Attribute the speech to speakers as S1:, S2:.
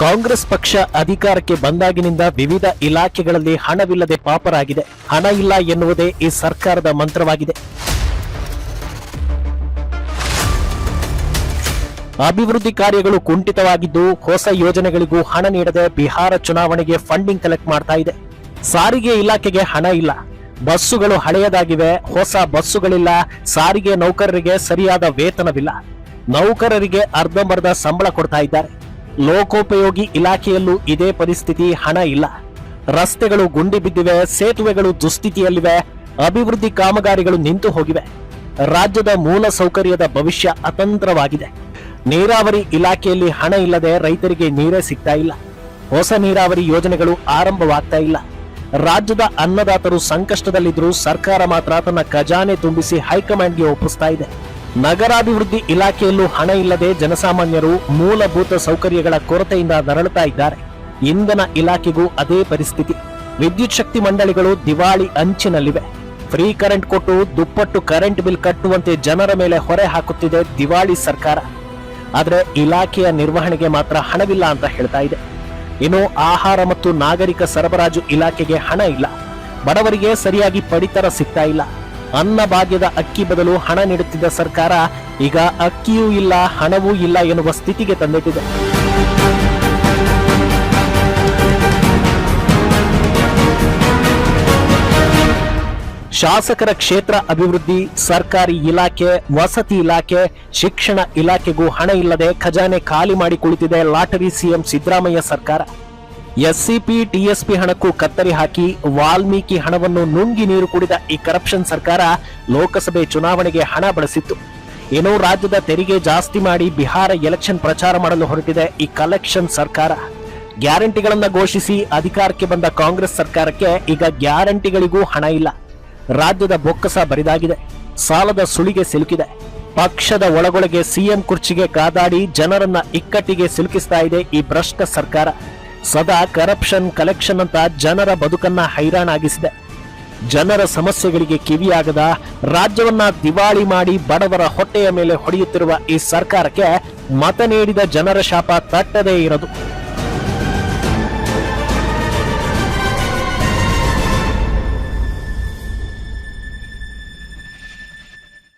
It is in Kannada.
S1: ಕಾಂಗ್ರೆಸ್ ಪಕ್ಷ ಅಧಿಕಾರಕ್ಕೆ ಬಂದಾಗಿನಿಂದ ವಿವಿಧ ಇಲಾಖೆಗಳಲ್ಲಿ ಹಣವಿಲ್ಲದೆ ಪಾಪರಾಗಿದೆ. ಹಣ ಇಲ್ಲ ಎನ್ನುವುದೇ ಈ ಸರ್ಕಾರದ ಮಂತ್ರವಾಗಿದೆ. ಅಭಿವೃದ್ಧಿ ಕಾರ್ಯಗಳು ಕುಂಠಿತವಾಗಿದ್ದು ಹೊಸ ಯೋಜನೆಗಳಿಗೂ ಹಣ ನೀಡದೆ ಬಿಹಾರ ಚುನಾವಣೆಗೆ ಫಂಡಿಂಗ್ ಕಲೆಕ್ಟ್ ಮಾಡ್ತಾ ಇದೆ. ಸಾರಿಗೆ ಇಲಾಖೆಗೆ ಹಣ ಇಲ್ಲ. ಬಸ್ಸುಗಳು ಹಳೆಯದಾಗಿವೆ. ಹೊಸ ಬಸ್ಸುಗಳಿಲ್ಲ. ಸಾರಿಗೆ ನೌಕರರಿಗೆ ಸರಿಯಾದ ವೇತನವಿಲ್ಲ. ನೌಕರರಿಗೆ ಅರ್ಧಂಬರ್ಧ ಸಂಬಳ ಕೊಡ್ತಾ ಇದ್ದಾರೆ. ಲೋಕೋಪಯೋಗಿ ಇಲಾಖೆಯಲ್ಲೂ ಇದೇ ಪರಿಸ್ಥಿತಿ ಹಣ ಇಲ್ಲ. ರಸ್ತೆಗಳು ಗುಂಡಿ ಬಿದ್ದಿವೆ, ಸೇತುವೆಗಳು ದುಸ್ಥಿತಿಯಲ್ಲಿವೆ, ಅಭಿವೃದ್ಧಿ ಕಾಮಗಾರಿಗಳು ನಿಂತು ಹೋಗಿವೆ. ರಾಜ್ಯದ ಮೂಲ ಸೌಕರ್ಯದ ಭವಿಷ್ಯ ಅತಂತ್ರವಾಗಿದೆ. ನೀರಾವರಿ ಇಲಾಖೆಯಲ್ಲಿ ಹಣ ಇಲ್ಲದೆ ರೈತರಿಗೆ ನೀರೇ ಸಿಗ್ತಾ ಇಲ್ಲ. ಹೊಸ ನೀರಾವರಿ ಯೋಜನೆಗಳು ಆರಂಭವಾಗ್ತಾ ಇಲ್ಲ. ರಾಜ್ಯದ ಅನ್ನದಾತರು ಸಂಕಷ್ಟದಲ್ಲಿದ್ದರೂ ಸರ್ಕಾರ ಮಾತ್ರ ತನ್ನ ಖಜಾನೆ ತುಂಬಿಸಿ ಹೈಕಮಾಂಡ್ಗೆ ಒಪ್ಪಿಸ್ತಾ ಇದೆ. ನಗರಾಭಿವೃದ್ಧಿ ಇಲಾಖೆಯಲ್ಲೂ ಹಣ ಇಲ್ಲದೆ ಜನಸಾಮಾನ್ಯರು ಮೂಲಭೂತ ಸೌಕರ್ಯಗಳ ಕೊರತೆಯಿಂದ ನರಳುತ್ತಾ ಇದ್ದಾರೆ. ಇಂಧನ ಇಲಾಖೆಗೂ ಅದೇ ಪರಿಸ್ಥಿತಿ. ವಿದ್ಯುತ್ ಶಕ್ತಿ ಮಂಡಳಿಗಳು ದಿವಾಳಿ ಅಂಚಿನಲ್ಲಿವೆ. ಫ್ರೀ ಕರೆಂಟ್ ಕೊಟ್ಟು ದುಪ್ಪಟ್ಟು ಕರೆಂಟ್ ಬಿಲ್ ಕಟ್ಟುವಂತೆ ಜನರ ಮೇಲೆ ಹೊರೆ ಹಾಕುತ್ತಿದೆ ದಿವಾಳಿ ಸರ್ಕಾರ. ಆದರೆ ಇಲಾಖೆಯ ನಿರ್ವಹಣೆಗೆ ಮಾತ್ರ ಹಣವಿಲ್ಲ ಅಂತ ಹೇಳ್ತಾ ಇದೆ. ಇನ್ನು ಆಹಾರ ಮತ್ತು ನಾಗರಿಕ ಸರಬರಾಜು ಇಲಾಖೆಗೆ ಹಣ ಇಲ್ಲ. ಬಡವರಿಗೆ ಸರಿಯಾಗಿ ಪಡಿತರ ಸಿಗ್ತಾ ಇಲ್ಲ. ಅನ್ನ ಭಾಗ್ಯದ ಅಕ್ಕಿ ಬದಲು ಹಣ ನೀಡುತ್ತಿದ್ದ ಸರ್ಕಾರ ಈಗ ಅಕ್ಕಿಯೂ ಇಲ್ಲ, ಹಣವೂ ಇಲ್ಲ ಎನ್ನುವ ಸ್ಥಿತಿಗೆ ತಂದಿಟ್ಟಿದೆ. ಶಾಸಕರ ಕ್ಷೇತ್ರ ಅಭಿವೃದ್ಧಿ, ಸರ್ಕಾರಿ ಇಲಾಖೆ, ವಸತಿ ಇಲಾಖೆ, ಶಿಕ್ಷಣ ಇಲಾಖೆಗೂ ಹಣ ಇಲ್ಲದೆ ಖಜಾನೆ ಖಾಲಿ ಮಾಡಿ ಕುಳಿತಿದೆ ಲಾಟರಿ ಸಿಎಂ ಸಿದ್ದರಾಮಯ್ಯ ಸರ್ಕಾರ. ಎಸ್ಸಿಪಿ ಟಿಎಸ್ಪಿ ಹಣಕ್ಕೂ ಕತ್ತರಿ ಹಾಕಿ ವಾಲ್ಮೀಕಿ ಹಣವನ್ನು ನುಂಗಿ ನೀರು ಕುಡಿದ ಈ ಕರಪ್ಷನ್ ಸರ್ಕಾರ ಲೋಕಸಭೆ ಚುನಾವಣೆಗೆ ಹಣ ಬಳಸಿತ್ತು. ಏನೋ ರಾಜ್ಯದ ತೆರಿಗೆ ಜಾಸ್ತಿ ಮಾಡಿ ಬಿಹಾರ ಎಲೆಕ್ಷನ್ ಪ್ರಚಾರ ಮಾಡಲು ಹೊರಟಿದೆ ಈ ಕಲೆಕ್ಷನ್ ಸರ್ಕಾರ. ಗ್ಯಾರಂಟಿಗಳನ್ನ ಘೋಷಿಸಿ ಅಧಿಕಾರಕ್ಕೆ ಬಂದ ಕಾಂಗ್ರೆಸ್ ಸರ್ಕಾರಕ್ಕೆ ಈಗ ಗ್ಯಾರಂಟಿಗಳಿಗೂ ಹಣ ಇಲ್ಲ. ರಾಜ್ಯದ ಬೊಕ್ಕಸ ಬರಿದಾಗಿದೆ. ಸಾಲದ ಸುಳಿಗೆ ಸಿಲುಕಿದೆ. ಪಕ್ಷದ ಒಳಗೊಳಗೆ ಸಿಎಂ ಕುರ್ಚಿಗೆ ಕಾದಾಡಿ ಜನರನ್ನ ಇಕ್ಕಟ್ಟಿಗೆ ಸಿಲುಕಿಸ್ತಾ ಇದೆ ಈ ಭ್ರಷ್ಟ ಸರ್ಕಾರ. ಸದಾ ಕರಪ್ಷನ್ ಕಲೆಕ್ಷನ್ ಅಂತ ಜನರ ಬದುಕನ್ನ ಹೈರಾಣಾಗಿಸಿದೆ. ಜನರ ಸಮಸ್ಯೆಗಳಿಗೆ ಕಿವಿಯಾಗದ ರಾಜ್ಯವನ್ನ ದಿವಾಳಿ ಮಾಡಿ ಬಡವರ ಹೊಟ್ಟೆಯ ಮೇಲೆ ಹೊಡೆಯುತ್ತಿರುವ ಈ ಸರ್ಕಾರಕ್ಕೆ ಮತ ನೀಡಿದ ಜನರ ಶಾಪ ತಟ್ಟದೇ ಇರದು.